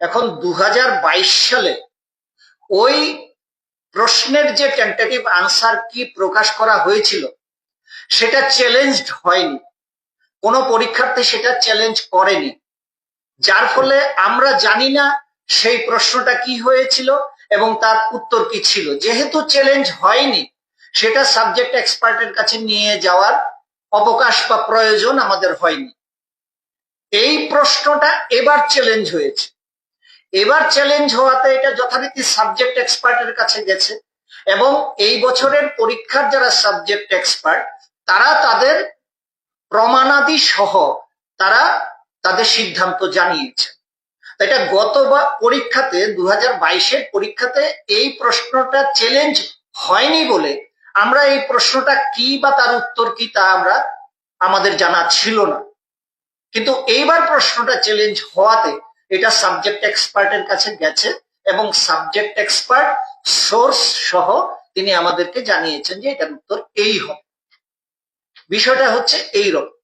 এখন দু হাজার বাইশ সালে ওই প্রশ্নের যে টেন্টেটিভ আনসার কি প্রকাশ করা হয়েছিল, সেটা চ্যালেঞ্জড হয়নি। কোনো পরীক্ষার্থী সেটা চ্যালেঞ্জ করেনি। যার ফলে আমরা জানি না সেই প্রশ্নটা কি হয়েছিল এবং তার উত্তর কি ছিল। যেহেতু চ্যালেঞ্জ হয়নি, সেটা সাবজেক্ট এক্সপার্টের কাছে নিয়ে যাওয়ার অবকাশ বা প্রয়োজন আমাদের হয়নি। এই প্রশ্নটা এবার চ্যালেঞ্জ হয়েছে। এবার চ্যালেঞ্জ হওয়াতে এটা যথারীতি সাবজেক্ট এক্সপার্টের কাছে গেছে এবং এই বছরের পরীক্ষার যারা সাবজেক্ট এক্সপার্ট তারা তাদের প্রমাণাদি সহ তারা তাদের সিদ্ধান্ত জানিয়েছে। এটা গত বা পরীক্ষাতে দু হাজার পরীক্ষাতে এই প্রশ্নটা চ্যালেঞ্জ হয়নি বলে আমরা এই প্রশ্নটা কি বা তার উত্তর কি তা আমরা, আমাদের জানা ছিল না। কিন্তু এইবার প্রশ্নটা চ্যালেঞ্জ হওয়াতে এটা সাবজেক্ট এক্সপার্টের কাছে গেছে এবং সাবজেক্ট এক্সপার্ট সোর্স সহ তিনি আমাদেরকে জানিয়েছেন যে এটার উত্তর এই হবে। বিষয়টা হচ্ছে এই রকম